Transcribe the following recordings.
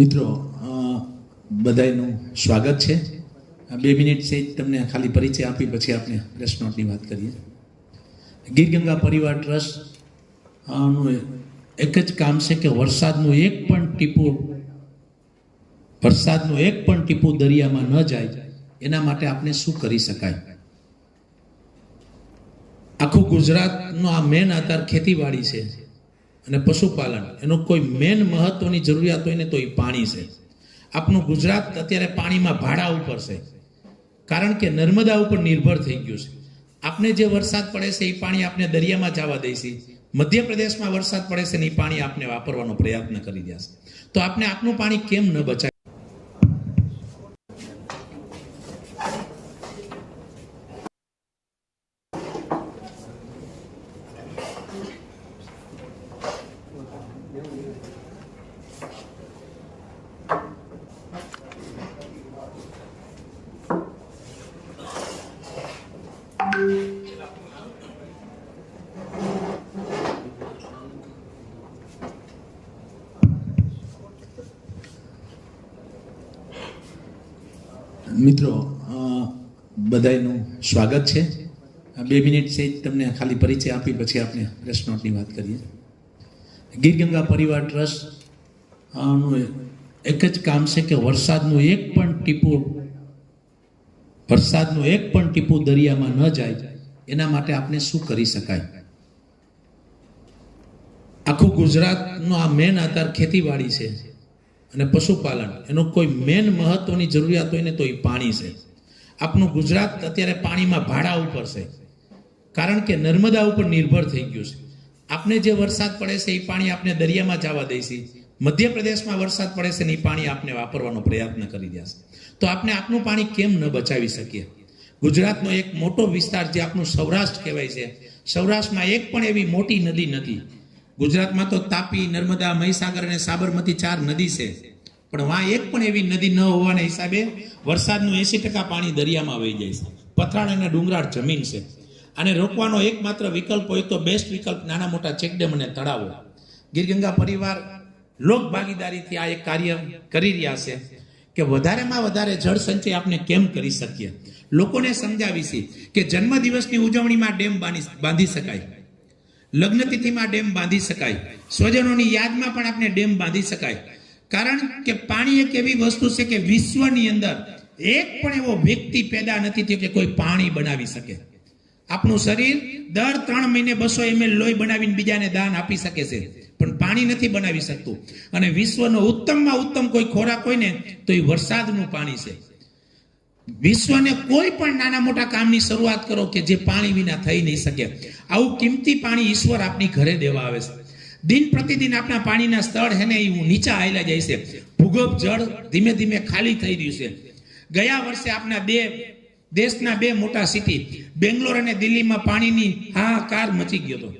મિત્રો બધાનું સ્વાગત છે. બે મિનિટ છે, તમને ખાલી પરિચય આપી, પછી આપણે પ્રેસ વાત કરીએ. ગીર ગંગા પરિવાર ટ્રસ્ટનું એક જ કામ છે કે વરસાદનું એક પણ ટીપું, વરસાદનું એક પણ ટીપું દરિયામાં ન જાય, એના માટે આપણે શું કરી શકાય? આખું ગુજરાતનો આ મેન આધાર ખેતીવાડી છે. અને પશુપાલન. એનો કોઈ મેન મહત્વની જરૂરિયાત હોય ને તો એ પાણી છે. આપનું ગુજરાત અત્યારે પાણીમાં ભાડા ઉપર છે. કારણ કે નર્મદા ઉપર નિર્ભર થઈ ગયું છે. આપણે જે વરસાદ પડે છે એ પાણી આપણે દરિયામાં જવા દઈશી મધ્યપ્રદેશમાં વરસાદ પડે છે ને એ પાણી આપણે વાપરવાનો પ્રયત્ન કરી છે. તો આપણે આપનું પાણી કેમ ન બચાવી સ્વાગત છે. બે મિનિટ છે, તમને ખાલી પરિચય આપી, પછી આપણે રેસ્ટોરન્ટની વાત કરીએ. ગીર ગંગા પરિવાર ટ્રસ્ટનું એક જ કામ છે કે વરસાદનું એક પણ ટીપું, વરસાદનું એક પણ ટીપું દરિયામાં ન જાય, એના માટે આપણે શું કરી શકાય? આખું ગુજરાતનો આ મેન આધાર ખેતીવાડી છે અને પશુપાલન. એનો કોઈ મેન મહત્વની જરૂરિયાત હોય ને તો એ પાણી છે. આપનું ગુજરાત અત્યારે પાણીમાં ભાડા ઉપર છે. કારણ કે નર્મદા ઉપર નિર્ભર થઈ ગયું છે. આપણે જે વરસાદ પડે છે એ પાણી આપણે દરિયામાં જવા દઈશી મધ્યપ્રદેશમાં વરસાદ પડે છે ને એ પાણી આપણે વાપરવાનો પ્રયત્ન કરી છે. તો આપણે આપનું પાણી કેમ ન બચાવી શકીએ? ગુજરાતનો એક મોટો વિસ્તાર જે આપણું સૌરાષ્ટ્ર કહેવાય છે, સૌરાષ્ટ્રમાં એક પણ એવી મોટી નદી નથી. ગુજરાતમાં તો તાપી, નર્મદા, મહીસાગર અને સાબરમતી ચાર નદી છે. પણ વાં એક પણ એવી નદી ન હોવાના હિસાબે વરસાદનું એસી ટકા પાણી દરિયામાં વહી જાય છે. પથરાળ અને ડુંગરાળ જમીન છે. અને રોકવાનો એકમાત્ર વિકલ્પ હોય તો બેસ્ટ વિકલ્પ નાના મોટા ચેકડેમ અને તળાવો. ગીરગંગા પરિવાર લોક ભાગીદારીથી આ એક કાર્ય કરી રહ્યા છે કે વધારેમાં વધારે જળ સંચય આપણે કેમ કરી શકીએ? લોકોને સમજાવીશી કે જન્મદિવસની ઉજવણીમાં ડેમ બાંધી શકાય. લગ્ન તિથિમાં ડેમ બાંધી શકાય. સ્વજનોની યાદમાં પણ આપણે ડેમ બાંધી શકાય. કારણ કે પાણી એક એવી વસ્તુ છે કે વિશ્વની અંદર એક પણ એવો વ્યક્તિ પેદા નથી થયો કે કોઈ પાણી બનાવી શકે. આપણું શરીર દર ત્રણ મહિને બસો એમએલ લોહી બનાવીને બીજાને દાન આપી શકે છે. પણ પાણી નથી બનાવી શકતું. અને વિશ્વનો ઉત્તમમાં ઉત્તમ કોઈ ખોરાક હોય ને, તો એ વરસાદનું પાણી છે. વિશ્વને કોઈ પણ નાના મોટા કામની શરૂઆત કરો કે જે પાણી વિના થઈ નહીં શકે. આવું કિંમતી પાણી ઈશ્વર આપની ઘરે દેવા આવે છે. દિન પ્રતિદિન આપણા પાણીના સ્તર હે ને એ નીચા આવેલા જાય છે. ભૂગર્ભ જળ ધીમે ધીમે ખાલી થઈ રહ્યું છે. ગયા વર્ષે આપણા બે દેશના બે મોટા સિટી બેંગ્લોર અને દિલ્હીમાં પાણીની હાહાકાર મચી ગયો હતો.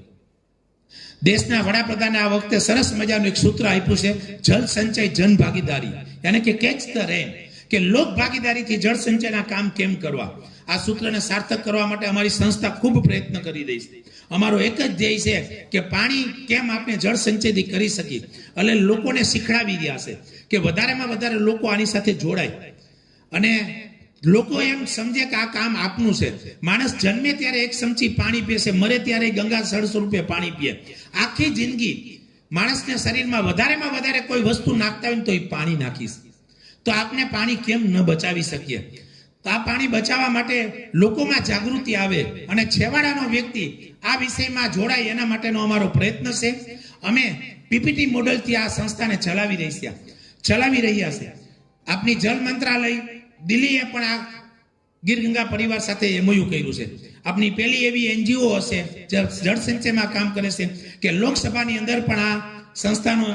દેશના વડાપ્રધાને આ વખતે સરસ મજાનું એક સૂત્ર આપ્યું છે, જલ સંચય જન ભાગીદારી યાની કે કેચ ધ રેન કે લોક ભાગીદારીથી જળ સંચયના કામ કેમ કરવા? આ સૂત્રને સાર્થક કરવા માટે અમારી સંસ્થા ખૂબ પ્રયત્ન કરી રહી છે. અમારો એક જ ધ્યેય છે કે પાણી કેમ આપણે જળ સંચયથી કરી શકીએ? એટલે લોકોને શીખડાવી રહ્યા છે કે વધારેમાં વધારે લોકો આની સાથે જોડાય. અને લોકો એમ સમજે કે આ કામ આપનું છે. માણસ જન્મે ત્યારે એક ચમચી પાણી પીશે મરે ત્યારે ગંગા સળ સ્વરૂપે પાણી પીએ. આખી જિંદગી માણસને શરીરમાં વધારેમાં વધારે કોઈ વસ્તુ નાખતા હોય ને તો એ પાણી નાખીશ. તો આપણે પાણી કેમ ન બચાવી શકીએ? તો આ પાણી બચાવવા માટે લોકોમાં જાગૃતિ આવે અને છેવાડાનો વ્યક્તિ આ વિષયમાં જોડાય એના માટેનો અમારો પ્રયત્ન છે. અમે પીપીટી મોડલથી આ સંસ્થાને ચલાવી રહી ચલાવી રહ્યા છે. આપની જલ મંત્રાલય દિલ્હીએ પણ આ ગીર ગંગા પરિવાર સાથે એમઓયુ કર્યું છે. આપની પહેલી એવી એનજીઓ હશે, જે જળસંચયમાં કામ કરે છે, કે લોકસભાની અંદર પણ આ સંસ્થાનો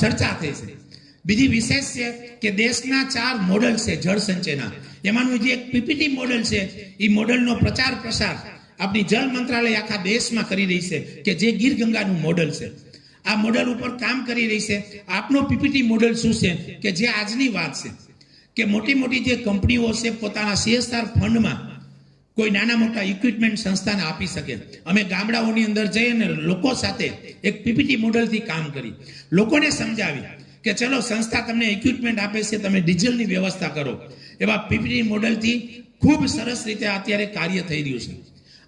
ચર્ચા થઈ છે. બીજી વિશેષ છે કે દેશના ચાર મોડલ છે, જળ સંચયના. એમાંનું જે એક પીપીટી મોડલ છે એ મોડલનો પ્રચાર પ્રસાર આપણી જળ મંત્રાલય આખા દેશમાં કરી રહી છે કે જે ગીર ગંગાનું મોડલ છે. આ મોડલ ઉપર કામ કરી રહી છે. આપનો પીપીટી મોડલ શું છે? કે જે આજની વાત છે. કે મોટી મોટી જે કંપનીઓ છે, પોતાના સીએસઆર ફંડમાં કોઈ નાના મોટા ઇક્વિપમેન્ટ સંસ્થાને આપી શકે. અમે ગામડાઓની અંદર જઈ અને લોકો સાથે એક પીપીટી મોડલથી કામ કરી. લોકોને સમજાવી કે ચલો સંસ્થા તમને ઇક્વિપમેન્ટ આપે છે, તમે ડીઝલની વ્યવસ્થા કરો. એવા પીપીટી મોડલથી ખૂબ સરસ રીતે અત્યારે કાર્ય થઈ રહ્યું છે.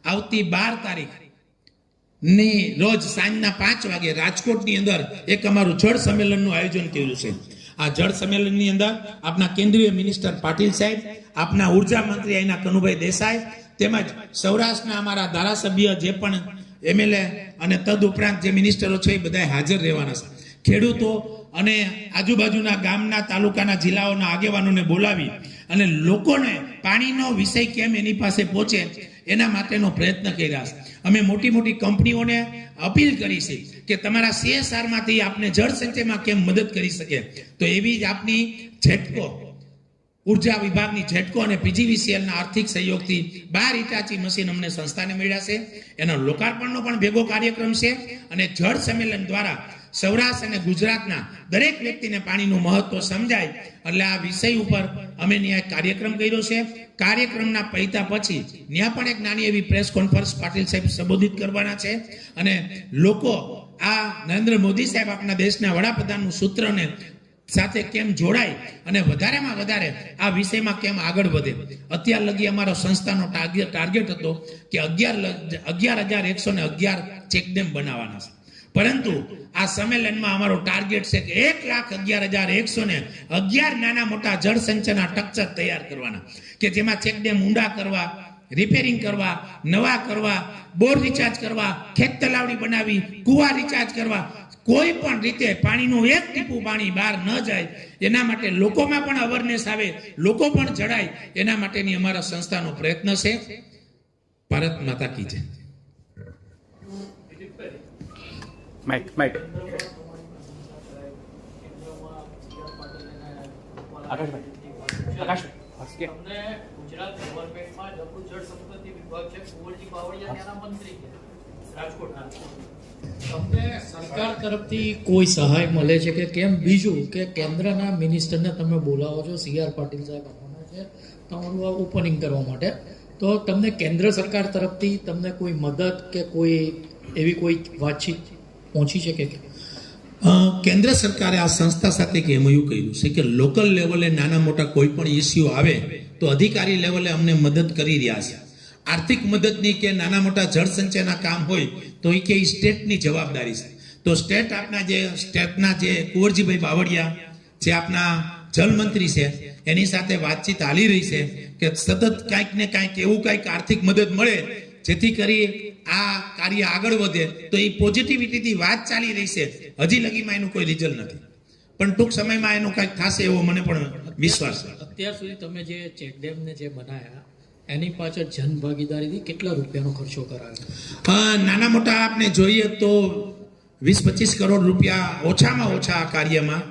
આવતી બાર તારીખની રોજ સાંજના પાંચ વાગે રાજકોટની અંદર એક અમારું જળ સંમેલનનું આયોજન કર્યું છે. આ જળ સંમેલનની અંદર આપના કેન્દ્રીય મિનિસ્ટર પાટીલ સાહેબ, આપના ઊર્જા મંત્રી અહીંના કનુભાઈ દેસાઈ, તેમજ સૌરાષ્ટ્રના અમારા ધારાસભ્ય જે પણ એમએલએ અને તદ ઉપરાંત જે મિનિસ્ટરો છે એ બધા હાજર રહેવાના છે. ખેડૂતો અને આજુબાજુના ગામના તાલુકાના જિલ્લાઓના આગેવાનોને બોલાવી અને લોકોને પાણીનો વિષય કેમ એની પાસે પહોંચે એના માટેનો પ્રયત્ન કર્યા. અમે મોટી મોટી કંપનીઓને અપીલ કરી છે કે તમારા સીએસઆરમાંથી માંથી આપને જળ સંચયમાં કેમ મદદ કરી શકે. તો એવી જ આપની જેટકો ઊર્જા વિભાગની જેટકો અને પીજીવીસીએલના આર્થિક સહયોગથી બાર ઇટાચી મશીન અમને સંસ્થાને મળ્યા એનો લોકાર્પણનો પણ ભેગો કાર્યક્રમ છે અને જળ સંમેલન દ્વારા સૌરાષ્ટ્ર અને ગુજરાતના દરેક વ્યક્તિને પાણીનું મહત્વ સમજાય એટલે આ વિષય ઉપર અમે એક કાર્યક્રમ કર્યો છે. કાર્યક્રમના પૈતા પછી ત્યાં પણ એક નાની એવી પ્રેસ કોન્ફરન્સ પાટીલ સાહેબ સંબોધિત કરવાના છે અને લોકો આ નરેન્દ્ર મોદી સાહેબ આપણા દેશના વડાપ્રધાનનું સૂત્રને સાથે કેમ જોડાય અને વધારેમાં વધારે આ વિષયમાં કેમ આગળ વધે? અત્યાર લગી અમારો સંસ્થાનો ટાર્ગેટ હતો કે અગિયાર હજાર એકસો ને અગિયાર ચેકડેમ બનાવવાના છે. પરંતુ આ સંમેલનમાં અમારો ટાર્ગેટ છે કે એક લાખ અગિયાર હજાર એકસો ને અગિયાર નાના મોટા જળ સંચયના સ્ટ્રક્ચર તૈયાર કરવાના. કે જેમાં ચેકડેમ ઊંડા કરવા રિપેરિંગ કરવા, નવા કરવા, બોર રિચાર્જ કરવા, ખેત તલાવડી બનાવી, કુવા રિચાર્જ કરવા કોઈ પણ રીતે પાણીનું એક ટીપું પાણી બહાર ન જાય એના માટે લોકોમાં પણ અવેરનેસ આવે લોકો પણ જડાય એના માટેની અમારા સંસ્થાનો પ્રયત્ન છે. ભારત માતા કી જય. માઇક માઇક આકાશભાઈ આકાશભાઈ હસ કે. તમને ગુજરાત ગવર્મેન્ટમાં લઘુ જળ સંપત્તિ વિભાગ છે કુંવરજી બાવળિયા ત્યાંના મંત્રી રાજકોટના. તમને સરકાર તરફથી કોઈ સહાય મળે છે કે કેમ? બીજું કે કેન્દ્રના મિનિસ્ટરને તમે બોલાવો છો, સી આર પાટીલ સાહેબ આવવાના છે, તમારું આ ઓપનિંગ કરવા માટે. તો તમને કેન્દ્ર સરકાર તરફથી તમને કોઈ મદદ કે કોઈ એવી કોઈ વાતચીત પહોંચી શકે કે કેન્દ્ર સરકારે આ સંસ્થા સાથે એક એમયુ કર્યું છે કે લોકલ લેવલે નાના મોટા કોઈ પણ ઇસ્યુ આવે તો અધિકારી લેવલે અમને મદદ કરી રહ્યા છે. આર્થિક મદદની કે નાના મોટા જળ સંચયના કામ હોય, તો એ કે એ સ્ટેટની જવાબદારી છે. તો સ્ટેટ આપના જે, સ્ટેટના જે કુંવરજીભાઈ બાવળિયા, જે આપના જલમંત્રી છે, એની સાથે વાતચીત હાલી રહી છે કે સતત કાંઈક ને કાંઈક એવું કાંઈક આર્થિક મદદ મળે, જેથી કરી આ કાર્ય આગળ વધે, તો એ પોઝિટિવિટીથી વાત ચાલી રહી છે. હજી લગીમાં એનું કોઈ રિઝલ્ટ નથી. પણ ટૂંક સમયમાં એનું કાંઈક થશે એવો મને પણ વિશ્વાસ છે. અત્યાર સુધી તમે જે ચેકડેમને જે બનાવ્યા એની પાછળ જન ભાગીદારીથી કેટલા રૂપિયાનો ખર્ચો કરાયો? નાના મોટા આપણે જોઈએ તો વીસ પચીસ કરોડ રૂપિયા ઓછામાં ઓછા આ કાર્યમાં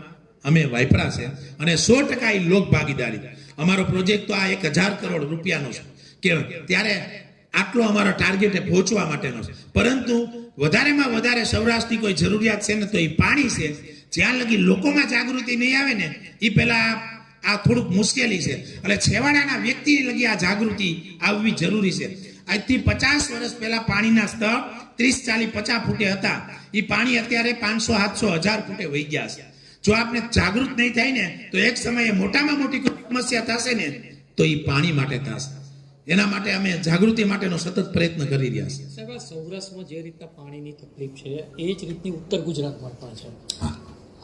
અમે વાપરા છે અને સો ટકા એ લોક ભાગીદારી. અમારો પ્રોજેક્ટ તો આ એક હજાર કરોડ રૂપિયાનો છે. કે ત્યારે આટલો અમારો ટાર્ગેટે પહોંચવા માટેનો છે. પરંતુ વધારેમાં વધારે સૌરાષ્ટ્રની કોઈ જરૂરિયાત છે ને તો એ પાણી છે. જ્યાં લગી લોકોમાં જાગૃતિ નહીં આવે ને એ પહેલા આ થોડુંક મુશ્કેલી છે. એટલે છેવાડાના વ્યક્તિ લગી આ જાગૃતિ આવવી જરૂરી છે. આજથી પચાસ વર્ષ પહેલા પાણીના સ્તર ત્રીસ ચાલીસ પચાસ ફૂટે હતા. એ પાણી અત્યારે પાંચસો સાતસો હજાર ફૂટે વહી ગયા છે. જો આપણે જાગૃત નહીં થાય ને તો એક સમયે મોટામાં મોટી કોઈ સમસ્યા થશે ને તો એ પાણી માટે થશે. એના માટે અમે જાગૃતિ માટેનો સતત પ્રયત્ન કરી રહ્યા છીએ. સૌરાષ્ટ્રમાં જે રીતના પાણીની તકલીફ છે એ જ રીતની ઉત્તર ગુજરાતમાં પણ છે.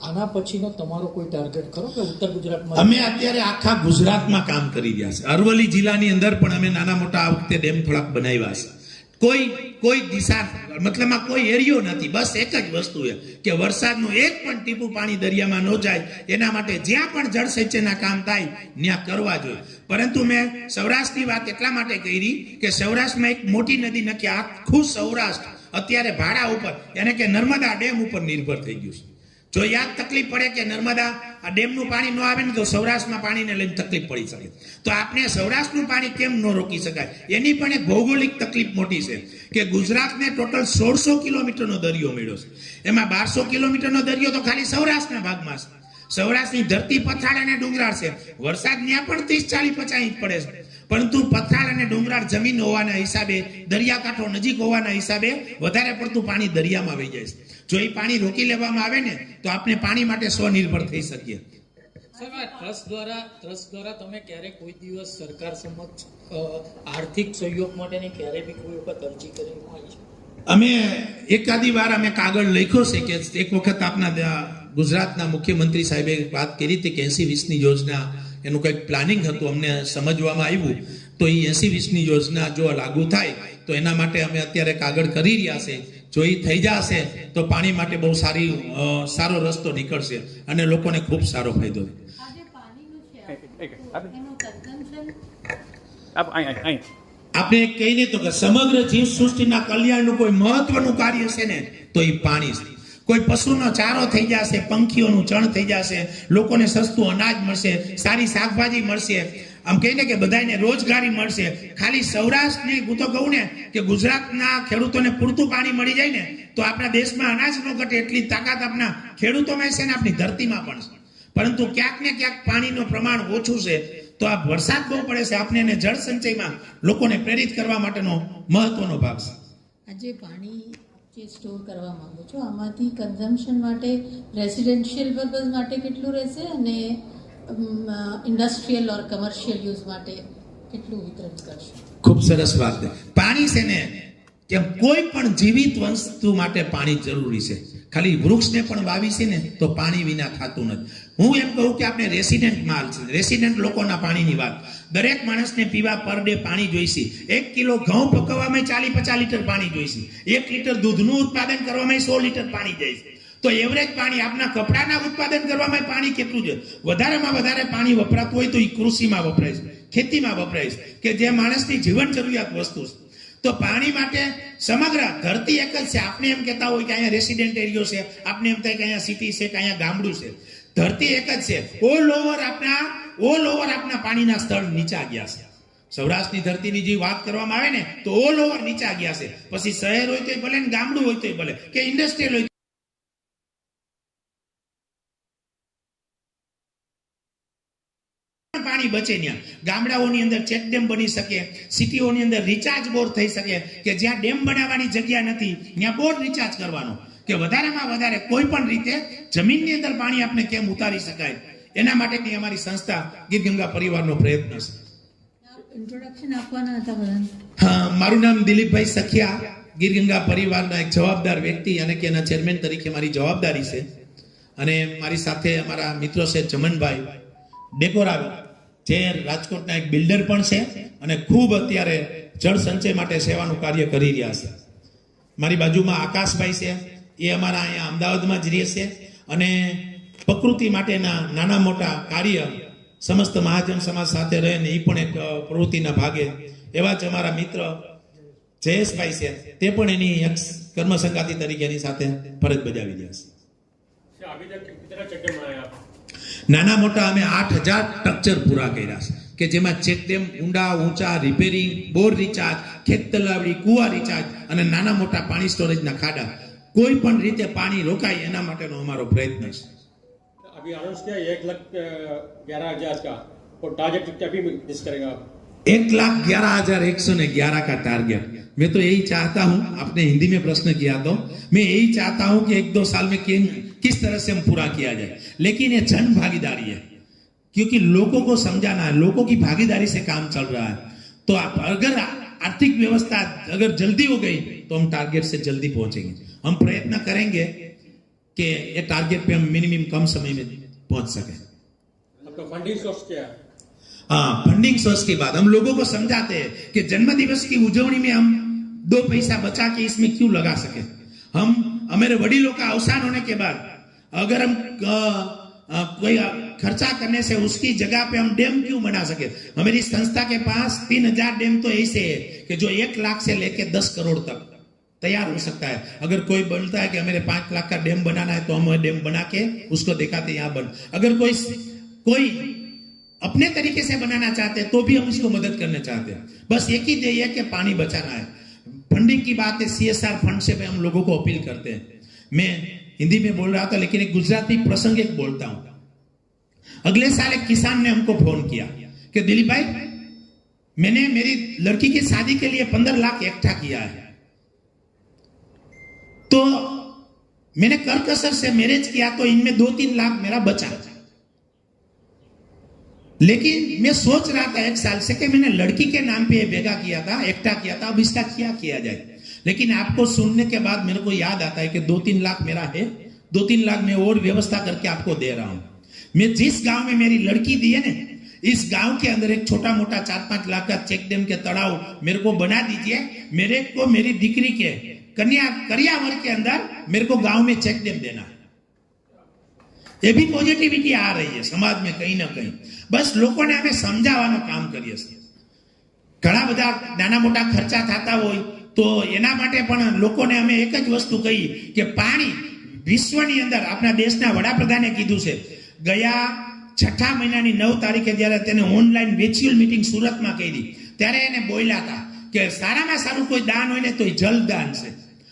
આના પછીનો તમારો કોઈ ટાર્ગેટ ખરો કે ઉત્તર ગુજરાતમાં? અમે અત્યારે આખા ગુજરાતમાં કામ કરી રહ્યા છે. અરવલ્લી જિલ્લાની અંદર પણ અમે નાના મોટા આ વખતે ડેમ થોડાક બનાવ્યા છે. કોઈ કોઈ દિશા મતલબમાં કોઈ એરિયો નથી. બસ એક જ વસ્તુ છે કે વરસાદનું એક પણ ટીપું પાણી દરિયામાં ન જાય, એના માટે જ્યાં પણ જળ કામ થાય, ત્યાં કરવા જોઈએ. પરંતુ મેં સૌરાષ્ટ્રની વાત એટલા માટે કરી કે સૌરાષ્ટ્રમાં એક મોટી નદી નક્કી, આખું સૌરાષ્ટ્ર અત્યારે ભાડા ઉપર એને કે નર્મદા ડેમ ઉપર નિર્ભર થઈ ગયું છે. જો યાદ તકલીફ પડે કે નર્મદા આ ડેમનું પાણી ન આવે ને તો સૌરાષ્ટ્રમાં પાણીને લઈને તકલીફ પડી શકે. તો આપણે સૌરાષ્ટ્રનું પાણી કેમ ન રોકી શકાય? એની પણ એક ભૌગોલિક તકલીફ મોટી છે કે ગુજરાતને ટોટલ સોળસો કિલોમીટરનો દરિયો મળ્યો છે. એમાં બારસો કિલોમીટરનો દરિયો તો ખાલી સૌરાષ્ટ્રના ભાગમાં છે. સૌરાષ્ટ્રની ધરતી પથાળ અને ડુંગરાળ છે. વરસાદ ત્યાં પણ ત્રીસ, ચાલીસ, પચાસ ઇંચ પડે છે. પરંતુ પથરાળ અને ડુંગરાળ જમીન હોવાના હિસાબે, દરિયાકાંઠો નજીક હોવાના હિસાબે વધારે પડતું પાણી દરિયામાં વહી જાય છે. જો એ પાણી રોકી લેવામાં આવે ને તો આપણે પાણી માટે સ્વનિર્ભર થઈ શકીએ. સાહેબ આ ટ્રસ્ટ દ્વારા ટ્રસ્ટ દ્વારા તમે ક્યારે કોઈ દિવસ સરકાર સમક્ષ આર્થિક સહયોગ માટેની ક્યારે બી કોઈ વખત અરજી કરી હોય છે? અમે એકાદી વાર અમે કાગળ લખ્યો છે કે એક વખત આપના ગુજરાતના મુખ્યમંત્રી સાહેબે વાત કરી હતી કે એસી વીસની યોજના એનું કંઈક પ્લાનિંગ હતું અમને સમજવામાં આવ્યું. તો એ એસી વીસની યોજના જો લાગુ થાય તો એના માટે અમે અત્યારે કાગળ કરી રહ્યા છે. જો એ થઈ જશે તો પાણી માટે બહુ સારી સારો રસ્તો નીકળશે અને લોકોને ખૂબ સારો ફાયદો આપણે કહીને તો કે સમગ્ર જીવ સૃષ્ટિના કલ્યાણનું કોઈ મહત્વનું કાર્ય છે ને તો એ પાણી છે. કોઈ પશુનો ચારો થઈ જશે પંખીઓનું ચણ થઈ જશે લોકોને સસ્તું અનાજ મળશે સારી શાકભાજી મળશે આમ કહીને કે બધાને રોજગારી મળશે. ખાલી સૌરાષ્ટ્રની હું તો કહું ને કે ગુજરાતના ખેડૂતોને પૂરતું પાણી મળી જાય ને, તો આપણા દેશમાં અનાજ ન ઘટે એટલી તાકાત આપણા ખેડૂતોમાં છે ને આપણી ધરતીમાં પણ પરંતુ ક્યાંક ને ક્યાંક પાણીનું પ્રમાણ ઓછું છે, તો આ વરસાદ બહુ પડે છે. આપણે એને જળ સંચયમાં લોકોને પ્રેરિત કરવા માટેનો મહત્વનો ભાગ છે. આજે પાણી જે સ્ટોર કરવા માંગો છો, આમાંથી કન્ઝમ્પશન માટે રેસિડેન્શિયલ પર્પઝ માટે કેટલું રહેશે? અને ઇન્ડસ્ટ્રીયલ ઓર કમર્શિયલ યુઝ માટે કેટલું વિતરણ કરશો? ખૂબ સરસ વાત છે. પાણી છે ને, કે કોઈ પણ જીવિત વસ્તુ માટે પાણી જરૂરી છે. ખાલી વૃક્ષને પણ વાવી છે ને, તો પાણી વિના થતું નથી. હું એમ કહું કે આપણે રેસિડેન્ટ માલ છે. રેસિડેન્ટ લોકોના પાણીની વાત. દરેક માણસને પીવા પર ડે પાણી જોઈશે. એક કિલો ઘઉં પકવવામાં ચાલી પચાસ લીટર પાણી જોઈશે. એક લીટર દૂધનું ઉત્પાદન કરવામાં સો લીટર પાણી જાય છે. તો એવરેજ પાણી આપના કપડાના ઉત્પાદન કરવામાં પાણી કેટલું છે? વધારેમાં વધારે પાણી વપરાતું હોય તો એ કૃષિમાં વપરાય છે, ખેતીમાં વપરાય છે, કે જે માણસની જીવન જરૂરિયાત વસ્તુ છે. તો પાણી માટે સમગ્ર ધરતી એક જ છે. આપણે એમ કહેતા હોય કે અહીંયા રેસિડેન્ટ એરિયો છે આપણે એમ થાય કે અહીંયા સિટી છે, કે અહીંયા ગામડું છે. ધરતી એક જ છે. ઓલ ઓવર આપણા ઓલ ઓવર આપણા પાણીના સ્થળ નીચા ગયા છે. સૌરાષ્ટ્રની ધરતીની જે વાત કરવામાં આવે ને, તો ઓલ ઓવર નીચા ગયા છે. પછી શહેર હોય તો ભલે ને ગામડું હોય તો ભલે, કે ઇન્ડસ્ટ્રીયલ હોય પણ પાણી બચે ત્યાં ગામડાઓની અંદર ચેક ડેમ બની શકે સિટીઓની અંદર રિચાર્જ બોર થઈ શકે કે જ્યાં ડેમ બનાવવાની જગ્યા નથી ત્યાં બોર રિચાર્જ કરવાનો. કે વધારેમાં વધારે કોઈ પણ રીતે જમીનની અંદર પાણી આપણે કેમ ઉતારી શકાય? એના માટેની અમારી સંસ્થા ગીર ગંગા પરિવારનો પ્રયત્ન છે. ઇન્ટ્રોડક્શન આપવાના હતા બધાને મારું નામ દિલીપભાઈ સખિયા ગીર ગંગા પરિવારના એક જવાબદાર વ્યક્તિ અને કે એના ચેરમેન તરીકે મારી જવાબદારી છે. અને મારી સાથે અમારા મિત્રો છે ચમનભાઈ ડેકોરા જે રાજકોટના એક બિલ્ડર પણ છે અને ખૂબ અત્યારે જળ સંચય માટે સેવાનું કાર્ય કરી રહ્યા છે. મારી બાજુમાં આકાશભાઈ છે, એ અમારા અહીંયા અમદાવાદમાં જ રહે છે અને પ્રકૃતિ માટેના નાના મોટા કાર્ય સમસ્ત મહાજન સમાજ સાથે રહીને એ પણ એક પ્રવૃત્તિના ભાગે. એવા જ અમારા મિત્ર જયેશભાઈ છે, તે પણ એની એક કર્મસંગાતી તરીકે એની સાથે ફરજ બજાવી રહ્યા છે. નાના મોટા અમે આઠ હજાર સ્ટ્રક્ચર પૂરા કર્યા છે કે જેમાં ચેક ડેમ ઊંડા ઊંચા રિપેરિંગ બોર રિચાર્જ ખેત તલાવડી કુવા રિચાર્જ અને નાના મોટા પાણી સ્ટોરેજના ખાડા કોઈ પણ રીતે પાણી રોકાય એના માટેનો અમારો પ્રયત્ન છે अभी अनाउंस किया एक लाख ग्यारह हजार का और टारगेट अभी मिस करेंगे आप एक लाख ग्यारह हजार एक सौ ने ग्यारह का टारगेट मैं तो यही चाहता हूँ आपने हिंदी में प्रश्न किया तो मैं यही चाहता हूँ कि एक दो साल में किन किस तरह से हम पूरा किया जाए। लेकिन ये जन भागीदारी है क्योंकि लोगों को समझाना है लोगों की भागीदारी से काम चल रहा है। तो आप अगर आर्थिक व्यवस्था अगर जल्दी हो गई तो हम टारगेट से जल्दी पहुँचेंगे। हम प्रयत्न करेंगे कि ये टारगेट पे हम मिनिमम कम समय में पहुँच सके। आपका फंडिंग सोर्स क्या है? हाँ फंडिंग सोर्स की बात हम लोगों को समझाते हैं कि जन्म दिवस की उजवनी में हम दो पैसा बचा के इसमें क्यों लगा सके? हम, हमारे वडीलों का अवसान होने के बाद, अगर हम कोई खर्चा करने से उसकी जगह पे हम डैम क्यों बना सके? हमारी संस्था के पास तीन हज़ार डैम तो ऐसे है कि जो एक लाख से लेके दस करोड़ तक तैयार हो सकता है। अगर कोई बोलता है कि हमें पाँच लाख का डैम बनाना है तो हम डैम बना के उसको दिखाते यहाँ बन। अगर कोई कोई अपने तरीके से बनाना चाहते हैं तो भी हम इसको मदद करना चाहते हैं। बस एक ही ध्येय है कि पानी बचाना है। फंडिंग की बात है सीएसआर फंड से हम लोगों को अपील करते हैं। मैं हिंदी में बोल रहा था, लेकिन एक गुजराती प्रसंग एक बोलता हूँ। अगले साल एक किसान ने हमको फ़ोन किया कि, दिलीप भाई, मैंने मेरी लड़की की शादी के लिए पंद्रह लाख इकट्ठा किया है। तो मैंने कर कसर से मैरिज किया तो इनमें दो तीन लाख मेरा बचा। लेकिन मैं सोच रहा था एक साल से कि मैंने लड़की के नाम पे बेगा किया था एकटा किया था, अब इसका क्या किया जाए? लेकिन आपको सुनने के बाद मेरे को याद आता है कि दो तीन लाख मेरा है दो तीन लाख मैं और व्यवस्था करके आपको दे रहा हूँ। मैं जिस गाँव में मेरी लड़की दी है ना, इस गाँव के अंदर एक छोटा मोटा चार पाँच लाख का चेक डैम के तड़ाव मेरे को बना दीजिए, मेरे को मेरी दिक्री के, कन्या, करियावर के अंदर मेरे को गाँव में चेक डैम देना। એ બી પોઝિટિવિટી આ રહી છે સમાજમાં કંઈ ન કંઈ. બસ લોકોને અમે સમજાવવાનું કામ કરીએ છીએ. ઘણા બધા નાના મોટા ખર્ચા થતા હોય તો એના માટે પણ લોકોને અમે એક જ વસ્તુ કહી કે પાણી વિશ્વની અંદર આપણા દેશના વડાપ્રધાને કીધું છે. ગયા છઠ્ઠા મહિનાની નવ તારીખે જ્યારે તેને ઓનલાઈન વેચ્યુઅલ મિટિંગ સુરતમાં કરી ત્યારે એને બોલ્યા હતા કે સારામાં સારું કોઈ દાન હોય ને તો એ જલદાન છે.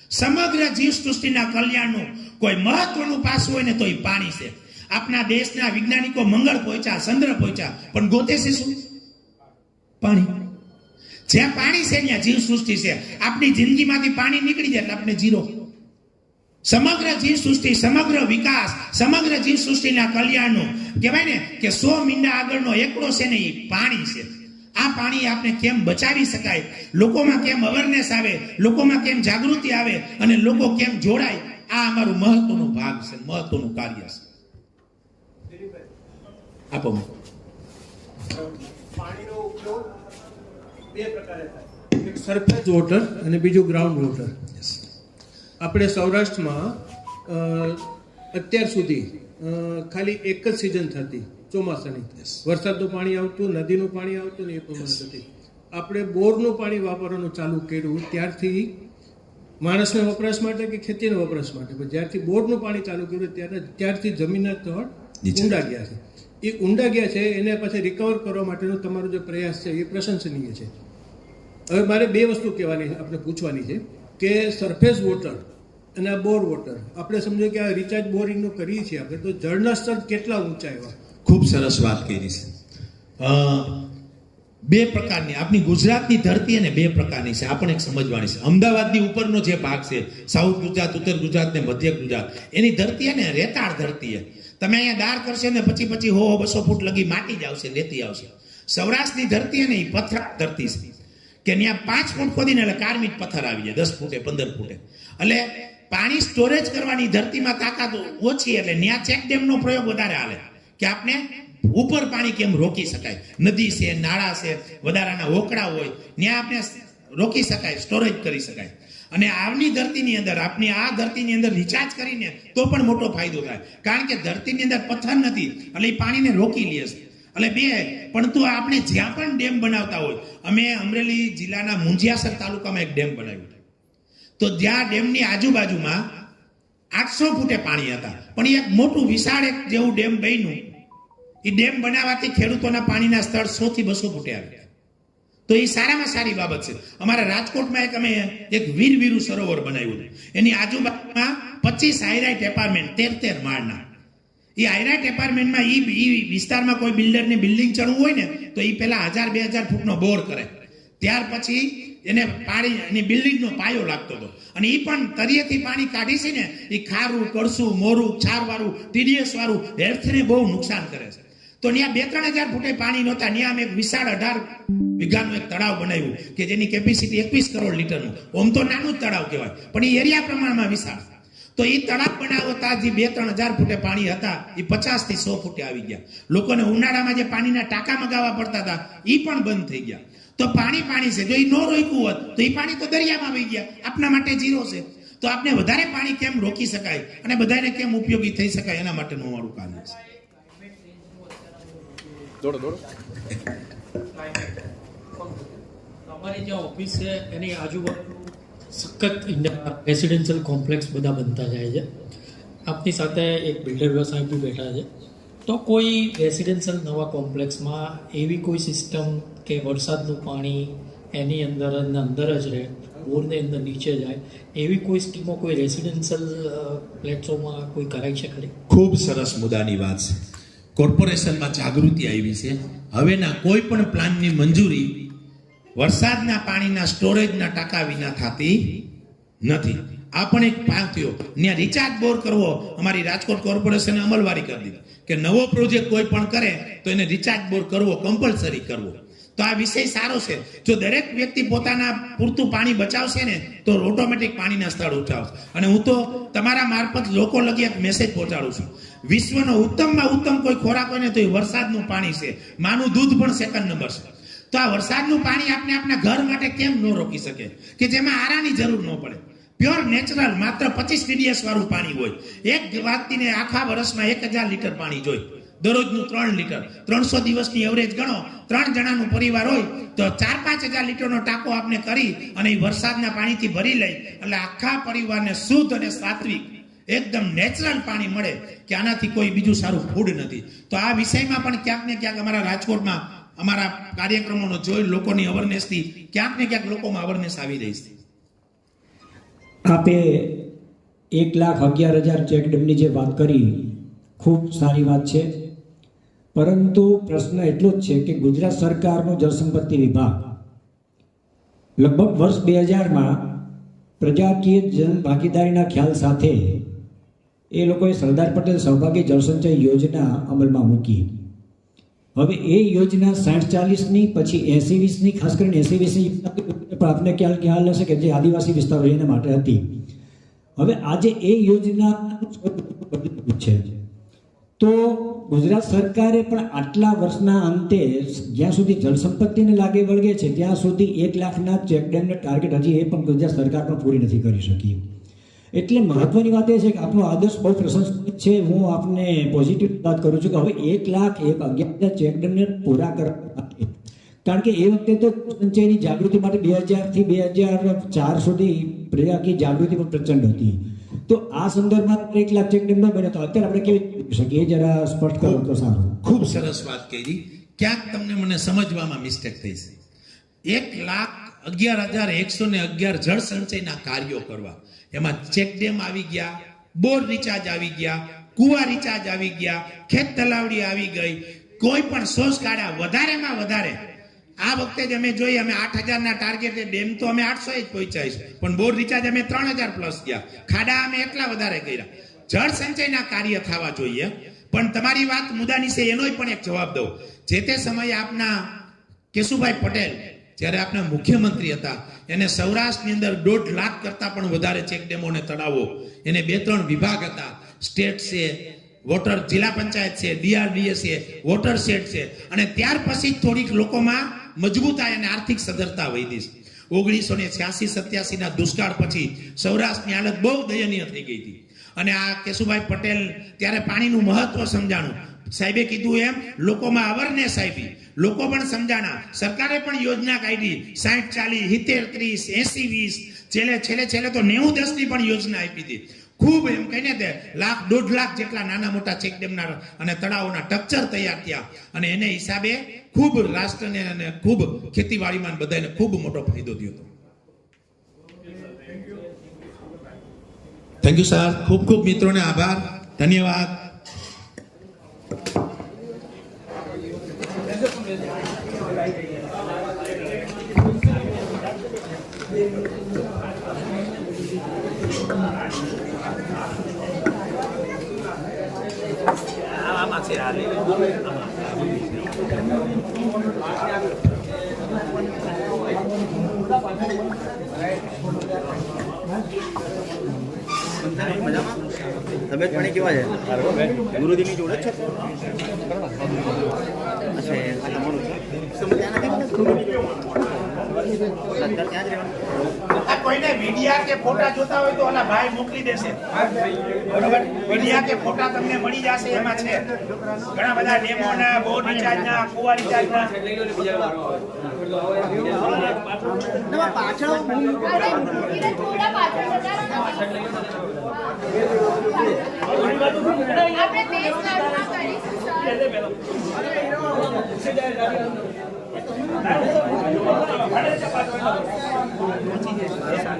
સમગ્ર જીવ સૃષ્ટિના કલ્યાણનું કોઈ મહત્વનું પાસું હોય ને તો એ પાણી છે. આપણા દેશના વૈજ્ઞાનિકો મંગળ પહોંચ્યા, ચંદ્ર પહોંચ્યા, પણ ગોતે છે શું? પાણી. જ્યાં પાણી છે ત્યાં જીવ સૃષ્ટિ છે. આપણી જિંદગીમાંથી પાણી નીકળી જાય એટલે આપણે જીરો. સમગ્ર જીવ સૃષ્ટિ સમગ્ર વિકાસ, સમગ્ર જીવ સૃષ્ટિના કલ્યાણનું. કહેવાય ને કે સો મીંડા આગળનો એકડો છે ને એ પાણી છે. આ પાણી આપણે કેમ બચાવી શકાય? લોકોમાં કેમ અવેરનેસ આવે? લોકોમાં કેમ જાગૃતિ આવે? અને લોકો કેમ જોડાય? આ અમારું મહત્વનો ભાગ છે, મહત્વનું કાર્ય છે. આપો પાણીનો ઉપયોગ બે પ્રકારે થાય. એક સરફેસ વોટર અને બીજું ગ્રાઉન્ડ વોટર આપણે સૌરાષ્ટ્રમાં અત્યાર સુધી અ, ખાલી એક જ સિઝન થતી ચોમાસાની. વરસાદનું પાણી આવતું નદીનું પાણી આવતું ને એ પ્રમાણે થતી. આપણે બોરનું પાણી વાપરવાનું ચાલુ કર્યું ત્યારથી માણસના વપરાશ માટે કે ખેતીના વપરાશ માટે? પણ જ્યારથી બોરનું પાણી ચાલુ કર્યું ત્યારે ત્યારથી જમીનના તળ ઊંડા ગયા છે. એ ઊંડા ગયા છે એને પછી રિકવર કરવા માટેનો તમારો જે પ્રયાસ છે એ પ્રશંસનીય છે. હવે મારે બે વસ્તુ કહેવાની આપણે પૂછવાની છે કે સરફેસ વોટર અને આ બોર વોટર આપણે સમજો કે આ રિચાર્જ બોરિંગનું કરીએ છીએ આપણે તો જળના સ્તર કેટલા ઊંચા એવા? ખૂબ સરસ વાત કરી છે. બે પ્રકારની આપણી ગુજરાતની ધરતી અને બે પ્રકારની છે આપણે એક સમજવાની છે. અમદાવાદની ઉપરનો જે ભાગ છે સાઉથ ગુજરાત ઉત્તર ગુજરાત ને મધ્ય ગુજરાત એની ધરતી અને રેતાળ ધરતી તમે અહીંયા દાર કરશે ને પછી પછી હો બસો ફૂટ લગી માટી જ આવશે, લેતી આવશે. સૌરાષ્ટ્રની ધરતી ને એ પથરા ધરતી છે. કે ત્યાં પાંચ ફૂટ ખોદીને એટલે કારમીટ પથ્થર આવી જાય, દસ ફૂટે, પંદર ફૂટે. એટલે પાણી સ્ટોરેજ કરવાની ધરતીમાં તાકાત ઓછી એટલે ત્યાં ચેક ડેમનો પ્રયોગ વધારે હાલે. કે આપણે ઉપર પાણી કેમ રોકી શકાય? નદી છે, નાળા છે, વધારાના હોકડા હોય ત્યાં આપણે રોકી શકાય સ્ટોરેજ કરી શકાય. અને આવની ધરતીની અંદર, આપની આ ધરતીની અંદર રિચાર્જ કરીને તો પણ મોટો ફાયદો થાય. કારણ કે ધરતીની અંદર પથ્થર નથી, એટલે એ પાણીને રોકી લે છે. એટલે બે પણ તો આપણે જ્યાં પણ ડેમ બનાવતા હોય, અમે અમરેલી જિલ્લાના મુંજિયાસર તાલુકામાં એક ડેમ બનાવ્યું તો જ્યાં ડેમની આજુબાજુમાં આઠસો ફૂટે પાણી હતા. પણ એક મોટું વિશાળ એક જેવું ડેમ બન્યું. એ ડેમ બનાવવાથી ખેડૂતોના પાણીના સ્તર સો થી બસો ફૂટે આવ્યા. તો એ સારામાં સારી બાબત છે. અમારા રાજકોટમાં એક અમે એક વીર વીરુ સરોવર બનાવ્યું એની આજુબાજુમાં પચીસ હાઈરાઇટ એપાર્ટમેન્ટ તેર તેર માળના. એ હાઈરાઇટ એપાર્ટમેન્ટમાં ઈ વિસ્તારમાં કોઈ બિલ્ડરને બિલ્ડિંગ ચડવું હોય ને, તો એ પહેલા હજાર, બે હજાર ફૂટનો બોર કરે. ત્યાર પછી એને પાણી, એની બિલ્ડિંગનો પાયો લાગતો હતો. અને એ પણ તરિયેથી પાણી કાઢી છે ને એ ખારું કળસું મોરું છારવાળું ટીડીએસ વાળું, હેલ્થને બહુ નુકસાન કરે છે. તો ત્યાં બે, ત્રણ હજાર ફૂટે પાણી નહોતા. ત્યાં અમે વિશાળ અઢાર વીઘાનું એક તળાવ બનાવ્યું કે જેની કેપેસિટી એકવીસ કરોડ લીટરનું. ઓમ તો નાનું જ તળાવ કહેવાય, પણ એ એરિયા પ્રમાણમાં વિશાળ. તો એ તળાવ બનાવતા જે બે, ત્રણ હજાર ફૂટે પાણી હતા, એ પચાસથી સો ફૂટે આવી ગયા. લોકોને ઉનાળામાં જે પાણીના ટાંકા મગાવવા પડતા હતા એ પણ બંધ થઈ ગયા. તો પાણી પાણી છે, જો એ ન રોક્યું હોત, તો એ પાણી તો દરિયામાં આવી ગયા. આપના માટે જીરો છે. તો આપણે વધારે પાણી કેમ રોકી શકાય? અને બધાને કેમ ઉપયોગી થઈ શકાય? એના માટેનું અમારું કાર્ય છે. દોડો દોડો. અમારી જે ઓફિસ છે એની આજુબાજુ સખત રેસિડેન્શિયલ કોમ્પ્લેક્સ બધા બનતા જાય છે. આપની સાથે એક બિલ્ડર વ્યવસાય બી બેઠા છે. તો કોઈ રેસિડેન્શિયલ નવા કોમ્પ્લેક્સમાં એવી કોઈ સિસ્ટમ કે વરસાદનું પાણી એની અંદર ને અંદર જ રહે બોરને અંદર નીચે જાય એવી કોઈ સ્કીમો કોઈ રેસિડેન્શિયલ પ્લેટફોર્મમાં કોઈ કરાઈ છે ખરી? ખૂબ સરસ મુદ્દાની વાત છે. કોર્પોરેશનમાં જાગૃતિ આવી છે. હવેના કોઈ પણ પ્લાનની મંજૂરી વરસાદના પાણીના સ્ટોરેજના ટાંકા વિના થતી નથી. આ પણ એક ભાગ થયો. ત્યાં રિચાર્જ બોર કરવો, અમારી રાજકોટ કોર્પોરેશને અમલવારી કરી દીધી. કે નવો પ્રોજેક્ટ કોઈ પણ કરે, તો એને રિચાર્જ બોર કરવો કમ્પલસરી કરવો. તો આ વિષય સારો છે. જો દરેક વ્યક્તિ પોતાના પૂરતું પાણી બચાવશે ને, તો ઓટોમેટિક પાણીના સ્થળ ઉઠાવશે. અને હું તો તમારા મારફત લોકો લગી એક મેસેજ પહોંચાડું છું. વિશ્વનો ઉત્તમમાં ઉત્તમ કોઈ ખોરાક હોય ને, તો એ વરસાદનું પાણી છે. માનું દૂધ પણ સેકન્ડ નંબર છે. તો આ વરસાદનું પાણી આપણે આપણા ઘર માટે કેમ ન રોકી શકે? કે જેમાં આરાની જરૂર ન પડે? પ્યોર નેચરલ માત્ર પચીસ ટીડીએસ વાળું પાણી હોય. એક વ્યક્તિને આખા વર્ષમાં એક હજાર લીટર પાણી જોઈએ દરરોજનું ત્રણ લીટર. ત્રણસો દિવસની એવરેજ ગણો. ત્રણ જણાનું પરિવાર હોય તો ચાર પાંચ હજાર લીટરનો ટાંકો આપણે કરી અને એ વરસાદના પાણીથી ભરી લઈ એટલે આખા પરિવારને શુદ્ધ અને સાત્વિક, એકદમ નેચરલ પાણી મળે કે આનાથી કોઈ બીજું સારું ફૂડ નથી. તો આ વિષયમાં પણ ક્યાંક ને ક્યાંક અમારા રાજકોટમાં અમારા કાર્યક્રમોનો જોઈ લોકોની અવેરનેસથી ક્યાંક ને ક્યાંક લોકોમાં અવેરનેસ આવી રહી છે. આપે એક લાખ અગિયાર હજાર ચેકડેમની જે વાત કરી, ખૂબ સારી વાત છે. પરંતુ પ્રશ્ન એટલો જ છે કે ગુજરાત સરકારનો જળસંપત્તિ વિભાગ લગભગ વર્ષ બે હજારમાં પ્રજાકીય જન ભાગીદારીના ખ્યાલ સાથે એ લોકોએ સરદાર પટેલ સૌભાગ્ય જળસંચય યોજના અમલમાં મૂકી. હવે એ યોજના સાઠ ચાલીસની પછી એસી વીસની ખાસ કરીને એસી વીસની આપને ખ્યાલ ખ્યાલ હશે કે જે આદિવાસી વિસ્તારો એના માટે હતી. હવે આજે એ યોજના છે. તો ગુજરાત સરકારે પણ આટલા વર્ષના અંતે જ્યાં સુધી જળસંપત્તિને લાગે વળગે છે, ત્યાં સુધી એક લાખના ચેકડેમને ટાર્ગેટ હજી એ પણ ગુજરાત સરકાર પણ પૂરી નથી કરી શકી. એટલે મહત્વની વાત એ છે કે આપણો આદર્શ બહુ પ્રશંસનીય છે. હું આપને પોઝિટિવ વાત કરું છું કે હવે એક લાખ એક અગિયાર ચેકડેમને પૂરા કરવા કારણ કે એ વખતે તો સંચયની જાગૃતિ માટે બે હજારથી બે હજાર ચાર સુધી પ્રજાકીય જાગૃતિ પણ પ્રચંડ હતી. તો આ સંદર્ભમાં એક લાખ ચેકડેમ ન બન્યો તો અત્યારે આપણે કેવી શકીએ? જરા સ્પષ્ટ કરો તો સારું. ખૂબ સરસ વાત કરી. ક્યાંક તમને મને સમજવામાં મિસ્ટેક થઈ છે. એક લાખ અગિયાર હજાર એકસો ને અગિયાર જળ સંચયના કાર્યો કરવા. એમાં ચેકડેમ આવી ગયા, બોર રિચાર્જ આવી ગયા, કુવા રિચાર્જ આવી ગયા, ખેત તલાવડી આવી ગઈ. કોઈ પણ સોસ કાઢ્યા વધારેમાં વધારે આ વખતે જ અમે જોઈએ અમે આઠ હજારના ટાર્ગેટે ડેમ તો અમે આઠસો જ પહોંચાઈશ પણ બોર રિચાર્જ અમે ત્રણ હજાર પ્લસ ગયા. ખાડા અમે એટલા વધારે કર્યા. જળ સંચયના કાર્ય થવા જોઈએ. પણ તમારી વાત મુદ્દાની છે એનોય પણ એક જવાબ દઉં. જે તે સમયે આપના કેશુભાઈ પટેલ, જ્યારે આપના મુખ્યમંત્રી હતા, એને સૌરાષ્ટ્રની અંદર દોઢ લાખ કરતાં પણ વધારે ચેકડેમો અને તળાવો. એને બે ત્રણ વિભાગ હતા. સ્ટેટ છે, વોટર જિલ્લા પંચાયત છે ડીઆરડીએ છે, વોટર સેટ છે. અને ત્યાર પછી થોડીક લોકોમાં મજબૂતાઈ અને આર્થિક સદ્ધરતા વધી છે ઓગણીસો ને છ્યાસી, સત્યાસી ના દુષ્કાળ પછી સૌરાષ્ટ્રની હાલત બહુ દયનીય થઈ ગઈ હતી. અને આ કેશુભાઈ પટેલ ત્યારે પાણીનું મહત્વ સમજાણું. સાહેબે કીધું એમ, લોકોમાં અવેરનેસ આવી લોકો પણ સમજાણા. સરકારે પણ યોજના કાઢી. સાઠ ચાલીસ, સિત્તેર, ત્રીસ, એસી, વીસ, છેલ્લે છેલ્લે છેલ્લે તો નેવું દસની પણ યોજના આપી હતી. ખૂબ એમ કહીને તે લાખ, દોઢ લાખ જેટલા નાના મોટા ચેકડેમના અને તળાવોના સ્ટ્રક્ચર તૈયાર થયા. અને એને હિસાબે ખૂબ રાષ્ટ્રને અને ખૂબ ખેતીવાડીમાં બધાને ખૂબ મોટો ફાયદો થયો હતો. થેન્ક યુ સર ખૂબ ખૂબ મિત્રોને આભાર. ધન્યવાદ. તબિયત પાણી કેવા છે? ગુરુજીની જોડે જ છો? અચ્છા ત્યાં જ રહેવાનું? કોઈને વિડિયા કે ફોટા જોતા હોય તો ઓલા ભાઈ મોકલી દેશે. બરોબર? વિડિયા કે ફોટા તમને મળી જશે એમાં છે. ઘણા બધા ડેમોના રિચાર્જ ના કુવા રિચાર્જના પાછળ આપણે કરીશું સર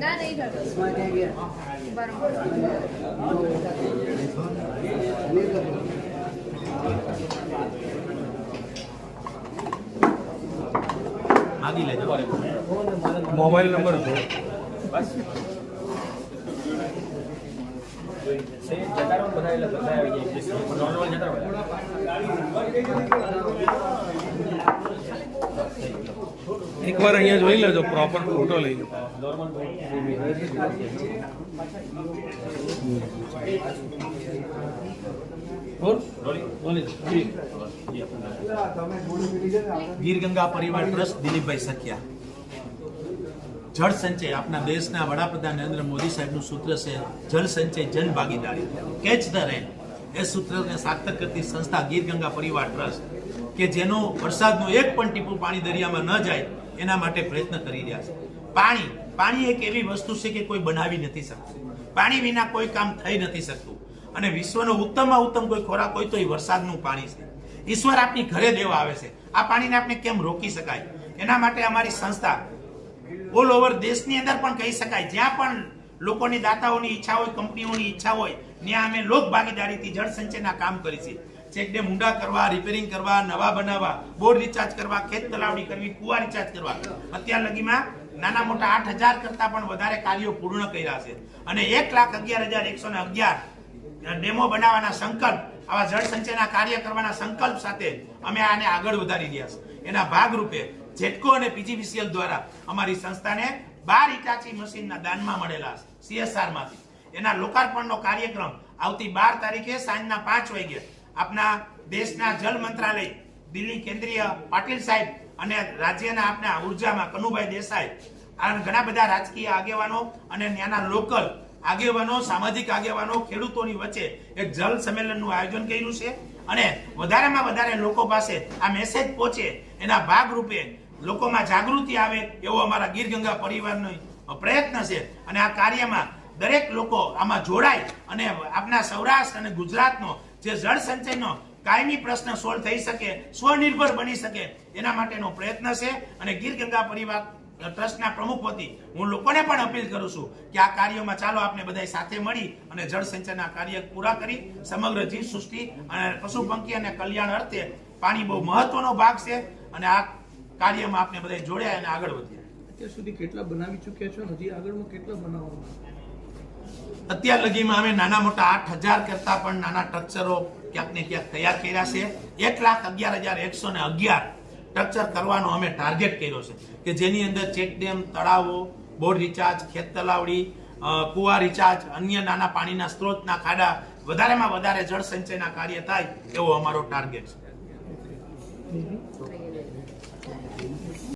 ના નહીં બરોબર માગી લેજો. મોબાઈલ નંબર બસ. સે જતા બધા એટલે બધા આવી જાય. નોર્મલ જતા રહો એકવાર અહીંયા જોઈ લેજો પ્રોપર ફોટો લઈ લો. ગીર ગંગા પરિવાર ટ્રસ્ટ દિલીપભાઈ સખિયા. જળ સંચય આપણા દેશના વડાપ્રધાન નરેન્દ્ર મોદી સાહેબનું સૂત્ર છે, જળ સંચય જન ભાગીદારી. કેચ ધ રેન એ સૂત્રને સાર્થક કરતી સંસ્થા ગીર ગંગા પરિવાર ટ્રસ્ટ કે જેનો વરસાદનું એક પણ ટીપું પાણી દરિયામાં ન જાય, એના માટે પ્રયત્ન કરી રહ્યા છે. પાણી પાણી એક એવી વસ્તુ છે કે કોઈ બનાવી નથી શકતું. પાણી વિના કોઈ કામ થઈ નથી શકતું. અને વિશ્વનો ઉત્તમમાં ઉત્તમ કોઈ ખોરાક હોય તો એ વરસાદનું પાણી છે. ઈશ્વર આપની ઘરે દેવા આવે છે. આ પાણીને આપણે કેમ રોકી શકાય? એના માટે અમારી સંસ્થા ઓલ ઓવર દેશની અંદર પણ કહી શકાય. જ્યાં પણ લોકોની દાતાઓની ઈચ્છા હોય, કંપનીઓની ઈચ્છા હોય, ત્યાં અમે લોક ભાગીદારીથી જળ સંચયના કામ કરી ચેકડેમ ઊંડા કરવા રિપેરિંગ કરવા, નવા બનાવવા, બોર રિચાર્જ કરવા, ખેત તલાવડી કરવી, કુવા રિચાર્જ કરવા. અત્યાર લગીમાં નાના મોટા આઠ હજાર કરતા પણ વધારે કાર્યો પૂર્ણ કર્યા છે. અને એક લાખ અગિયાર હજાર એકસો ને અગિયાર ડેમો બનાવવાના સંકલ્પ, આવા જળ સંચયના કાર્ય કરવાના સંકલ્પ સાથે અમે આને આગળ વધારી રહ્યા છે એના ભાગરૂપે જેટકો અને પીજીવીસીએલ દ્વારા અમારી સંસ્થાને બાર ઇટાચી મશીનના દાનમાં મળેલા સીએસઆરમાંથી સીએસઆરમાંથી. એના લોકાર્પણનો કાર્યક્રમ આવતી બાર તારીખે સાંજના પાંચ વાગે આપના દેશના જલ મંત્રાલય, દિલ્હી કેન્દ્રીય પાટીલ સાહેબ અને રાજ્યના આપના ઉર્જામાં કનુભાઈ દેસાઈ ઘણા બધા રાજકીય આગેવાનો અને ત્યાંના લોકલ આગેવાનો, સામાજિક આગેવાનો, ખેડૂતોની વચ્ચે એક જલ સંમેલનનું આયોજન કર્યું છે. અને વધારેમાં વધારે લોકો પાસે આ મેસેજ પહોંચે એના ભાગરૂપે લોકોમાં જાગૃતિ આવે એવો અમારા ગીર ગંગા પરિવારનો પ્રયત્ન છે. અને આ કાર્યમાં દરેક લોકો આમાં જોડાય અને આપણા સૌરાષ્ટ્ર અને ગુજરાતનો જે જળ સંચયનો કાયમી પ્રશ્ન સોલ્વ થઈ શકે, સ્વનિર્ભર બની શકે, એના માટેનો પ્રયત્ન છે. અને ગીર ગંગા પરિવાર ટ્રસ્ટના પ્રમુખ વતી હું લોકોને પણ અપીલ કરું છું કે આ કાર્યોમાં ચાલો આપણે બધા સાથે મળી અને જળ સંચયના કાર્ય પૂરા કરી, સમગ્ર જીવ સૃષ્ટિ અને પશુ પંખી અને કલ્યાણ અર્થે પાણી બહુ મહત્વનો ભાગ છે. અને આ કાર્યમાં આપણે બધા જોડ્યા અને આગળ વધ્યા. અત્યાર સુધી કેટલા બનાવી ચૂક્યા છો? હજી આગળમાં કેટલા બનાવવાના? અત્યાર લગીમાં અમે નાના મોટા આઠ હજાર કરતા પણ નાના સ્ટ્રક્ચરો ક્યાંક ને ક્યાંક તૈયાર કર્યા છે. એક લાખ અગિયાર હજાર એકસો ને અગિયાર સ્ટ્રક્ચર કરવાનો અમે ટાર્ગેટ કર્યો છે કે જેની અંદર ચેકડેમ તળાવો બોર રિચાર્જ ખેત તલાવડી કુવા રિચાર્જ અન્ય નાના પાણીના સ્ત્રોતના ખાડા વધારેમાં વધારે જળ સંચયના કાર્ય થાય એવો અમારો ટાર્ગેટ છે.